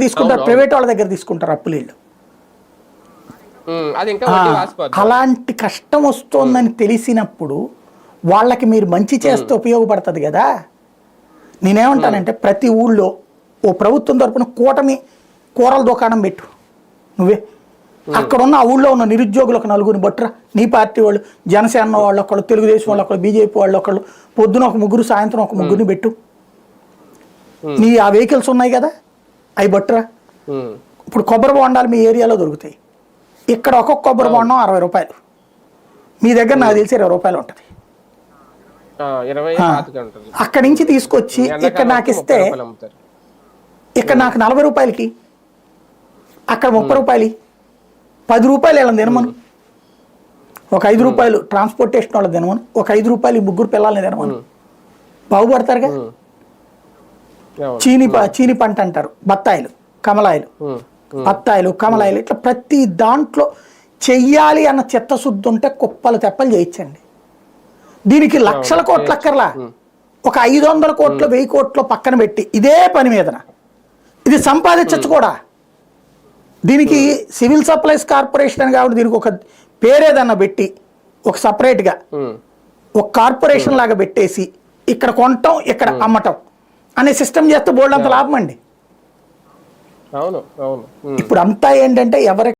తీసుకుంటారు ప్రైవేట్ వాళ్ళ దగ్గర తీసుకుంటారు అప్పులు వీళ్ళు. అలాంటి కష్టం వస్తోందని తెలిసినప్పుడు వాళ్ళకి మీరు మంచి చేస్తే ఉపయోగపడుతుంది కదా? నేనేమంటానంటే ప్రతి ఊళ్ళో ఓ ప్రభుత్వం తరపున కూటమి కూరల దుకాణం పెట్టు. నువ్వే. అక్కడ ఉన్న ఆ ఊళ్ళో ఉన్న నిరుద్యోగులకు నలుగురిని బట్టురా. నీ పార్టీ వాళ్ళు జనసేన వాళ్ళు ఒకళ్ళు తెలుగుదేశం వాళ్ళు ఒకళ్ళు బీజేపీ వాళ్ళు ఒకళ్ళు పొద్దున ఒక ముగ్గురు సాయంత్రం ఒక ముగ్గురిని పెట్టు. నీ ఆ వెహికల్స్ ఉన్నాయి కదా? అవి బట్టురా. ఇప్పుడు కొబ్బరి బొండాలు మీ ఏరియాలో దొరుకుతాయి. ఇక్కడ ఒక్కొక్క కొబ్బరి బొండం అరవై రూపాయలు. మీ దగ్గర నాకు తెలిసి ఇరవై రూపాయలు ఉంటుంది. అక్కడి నుంచి తీసుకొచ్చి ఇక్కడ నాకు ఇస్తే ఇక్కడ నాకు నలభై రూపాయలకి అక్కడ ముప్పై రూపాయలు పది రూపాయలు వెళ్ళని తినమను. ఒక ఐదు రూపాయలు ట్రాన్స్పోర్టేషన్ వాళ్ళకి తినమను. ఒక ఐదు రూపాయలు ముగ్గురు పిల్లల్ని తినమను. బాగుపడతారుగా. చీని చీని పంట అంటారు. బత్తాయిలు కమలాయిలు. బత్తాయిలు కమలాయిలు ఇట్లా ప్రతి దాంట్లో చెయ్యాలి అన్న చిత్తశుద్ధి ఉంటే కుప్పలు తెప్పలు చేయించండి. దీనికి లక్షల కోట్ల అక్కర్లా? ఒక ఐదు వందల కోట్లు వెయ్యి కోట్లు పక్కన పెట్టి ఇదే పని మీదన ఇది సంపాదించచ్చు కూడా. దీనికి సివిల్ సప్లైస్ కార్పొరేషన్ అని కాబట్టి దీనికి ఒక పేరేదన్నా పెట్టి ఒక సపరేట్గా ఒక కార్పొరేషన్ లాగా పెట్టేసి ఇక్కడ కొనటం ఇక్కడ అమ్మటం. అనే సిస్టమ్ చేస్తే బోల్డ్ అంత లాభం అండి. అవును అవును. ఇప్పుడు అంతా ఏంటంటే ఎవరి